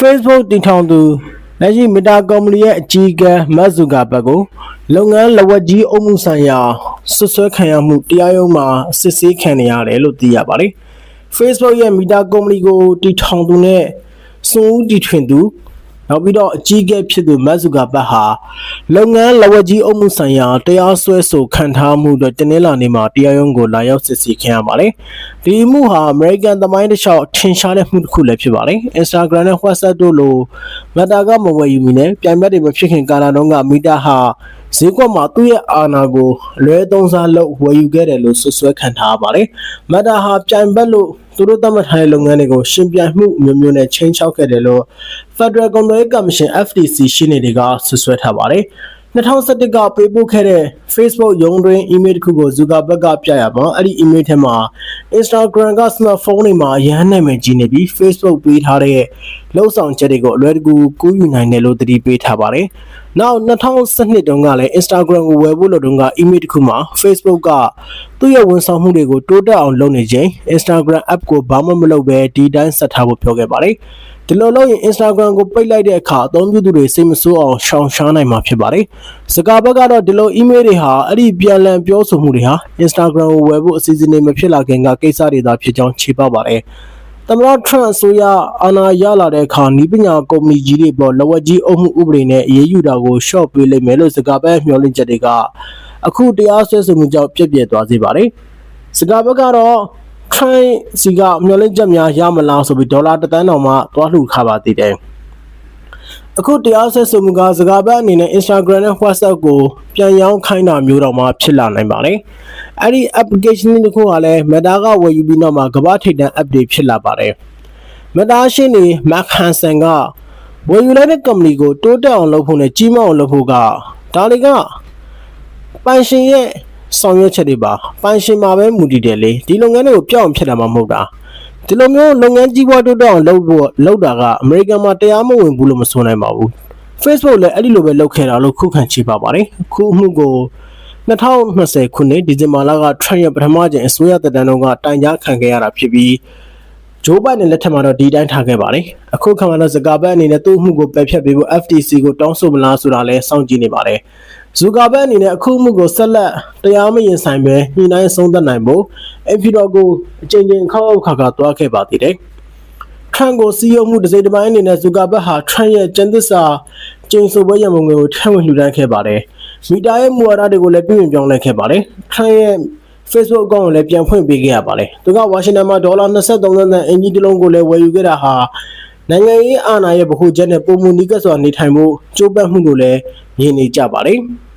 Facebook တည်ထောင်သူလက်ရှိမီတာကုမ္ပဏီရဲ့အကြီးအကဲမတ်ဇူကာဘတ်ကိုလုပ်ငန်းလက်ဝက်ကြီးအုပ်မှုဆိုင်ရာဆွဆွဲခံရမှုတရားရုံးမှာစစ်ဆေးခံနေရတယ်လို့သိရပါတယ်။ Facebook ရဲ့မီတာကုမ္ပဏီကိုတည်ထောင်သူနဲ့စွန်ဦးတည်ထွင်သူ နောက်ပြီးတော့အကြီးအကဲဖြစ်သူမတ်ဇူကာဘတ်ဟာလုပ်ငန်းလက်ဝက်ကြီးအုပ်မှုဆိုင်ရာတရားစွဲဆိုခံထားမှုအတွက်တင်းနှင်းလာနေမှာတရားရုံးကိုလာရောက်စစ်ဆေးခံရပါတယ်။ဒီအမှုဟာ American သမိုင်းတစ်လျှောက်ထင်ရှားတဲ့မှုတစ်ခုလည်းဖြစ်ပါတယ်။ Instagram နဲ့ WhatsApp တို့လို Meta ကမဝယ်ယူမီနဲ့ပြိုင်ဘက်တွေမဖြစ်ခင်ကာလတုန်းက Meta ဟာဈေးကွက်မှာသူ့ရဲ့အာဏာကိုအလွဲသုံးစားလုပ်ဝယ်ယူခဲ့တယ်လို့ဆွဆွဲခံထားရပါတယ်။ Meta ဟာပြိုင်ဘက်လို့ သူတို့သတ်မှတ်ထားတဲ့လုပ်ငန်းတွေကိုရှင်ပြိုင်မှုမျိုးမျိုးနဲ့ချင်းချောက်ခဲ့တယ်လို့ Federal ကုန်သွယ်ရေးကော်မရှင် FTC ရှင်းနေတွေကဆွဆွဲထားပါတယ်။2011ကပေးပို့ခဲ့တဲ့ Facebook ရုံးတွင် email တစ်ခုကို Zuckerberg ကပြရပါအဲ့ဒီ email ထဲမှာ Instagram က smartphone တွေမှာရဟန်းနာမည်ကြီးနေပြီး Facebook ပေးထားတဲ့လှုပ်ဆောင်ချက်တွေကိုအလွယ်တကူကူးယူနိုင်တယ်လို့သတိပေးထားပါတယ်။ နောက်2012တုန်းကလည်း Instagram ကိုဝယ်ဖို့လို့တုန်းက email တစ်ခုမှာ Facebook ကသူ့ရဲ့ဝန်ဆောင်မှုတွေကိုတိုးတက်အောင်လုပ်နေချိန် Instagram app ကိုဘာမှမလုပ်ဘဲဒီတိုင်းဆက်ထားဖို့ပြောခဲ့ပါတယ်။ဒီလိုလုပ်ရင် Instagram ကိုပိတ်လိုက်တဲ့အခါအသုံးပြုသူတွေစိတ်မဆိုးအောင်ရှောင်ရှားနိုင်မှာဖြစ်ပါတယ်။စကားဘက်ကတော့ဒီလို email တွေဟာအဲ့ဒီပြန်လည်ပြောဆိုမှုတွေဟာ Instagram ကိုဝယ်ဖို့အစီအစဉ်တွေမဖြစ်လာခင်ကကိစ္စတွေသာဖြစ်ကြောင်းခြေပပါတယ်။ သမ္မတ Trump အစိုးရအာဏာရလာတဲ့အခါဤပညာကုမ္ပဏီကြီးတွေပေါ်လက်ဝက်ကြီးအုပ်မှုဥပဒေနဲ့အရေးယူတာကိုရှော့ပေးလိမ့်မယ်လို့စကားဘက်မျှော်လင့်ချက်တွေကအခုတရားစွဲဆိုမှုကြောင့်ပြည့်ပြည့်သွားစေပါတယ်။စကားဘက်ကတော့ Trump စီကမျှော်လင့်ချက်များရမလားဆိုပြီးဒေါ်လာတစ်သန်းတောင်မှသွားလှူခါပါသေးတယ်။ အခုတရားဆက်ဆိုမှုကစကားပတ်အနေနဲ့ Instagram နဲ့ WhatsApp ကိုပြန်ရောင်းခိုင်းတာမျိုးတော့မှဖြစ်လာနိုင်ပါတယ်။အဲ့ဒီ application တစ်ခုကလည်း Meta ကဝယ်ယူပြီးနောက်မှာကမ္ဘာထိပ်တန်း app တွေဖြစ်လာပါတယ်။ Meta ရှင်းနေ Mark Hansen ကဝယ်ယူလိုက်တဲ့ company ကိုတိုးတက်အောင်လုပ်ဖို့နဲ့ကြီးမားအောင်လုပ်ဖို့ကဒါတွေကပိုင်ရှင်ရဲ့ဆောင်ရွက်ချက်တွေပါပိုင်ရှင်မှာပဲမူတည်တယ်လေဒီလုပ်ငန်းတွေကိုပြောင်းအောင်ဖြစ်တာမှမဟုတ်တာ ဒီလိုမျိုးလုပ်ငန်းကြီးပွားတိုးတက်အောင်လုပ်ဖို့လုပ်တာကအမေရိကန်မှာတရားမဝင်ဘူးလို့မဆိုနိုင်ပါဘူး Facebook လည်းအဲ့ဒီလိုပဲလုပ်ခဲ့တာလို့ခုခံချေပပါတယ်အခုအမှုကို2020ခုနှစ်ဒီဇင်ဘာလက Trump ရဲ့ပထမကျရင်အစိုးရတပ်တန်းတော်ကတိုင်ကြားခံခဲ့ရတာဖြစ်ပြီးဂျိုးဘိုင်ဒန်လက်ထက်မှာတော့ဒီတိုင်းထားခဲ့ပါတယ်အခုခါမှာတော့စကာဘတ်အနေနဲ့သူ့အမှုကိုပယ်ဖျက်ပေးဖို့ FTC ကိုတောင်းဆိုမလားဆိုတာလည်းစောင့်ကြည့်နေပါတယ် ဇူကာဘတ်အနေနဲ့အခုမှုကိုဆက်လက်တရားမရင်ဆိုင်ပဲညှိနှိုင်းဆုံးသက်နိုင်ဖို့အဖီတော်ကိုအချိန်ချင်းခောက်ခောက်ခါခါတွားခဲ့ပါသေးတယ်။ထရန့်ကိုစီးရုံမှုတစ်စိတ်တစ်ပိုင်းအနေနဲ့ဇူကာဘတ်ဟာထရန့်ရဲ့ကျန်းသစ္စာကျင်းဆိုပွဲရမုံငွေကိုထည့်ဝင်လှူဒန်းခဲ့ပါတယ်။မီတာရဲ့မူဝါဒတွေကိုလည်းပြင်ပြောင်းလဲခဲ့ပါတယ်။ထရန့်ရဲ့ Facebook အကောင့်ကိုလည်းပြန်ဖွင့်ပေးခဲ့ရပါတယ်။သူကဝါရှင်တန်မှာဒေါ်လာ23သန်းအင်ဂျီတစ်လုံးကိုလည်းဝယ်ယူခဲ့တာဟာ နိုင်ငံရေးအာဏာရဲ့ဗဟုချက်နဲ့ပုံမှုနီးကပ်စွာနေထိုင်ဖို့ကြိုးပမ်းမှုလို့လည်းမြင်နေကြပါတယ်။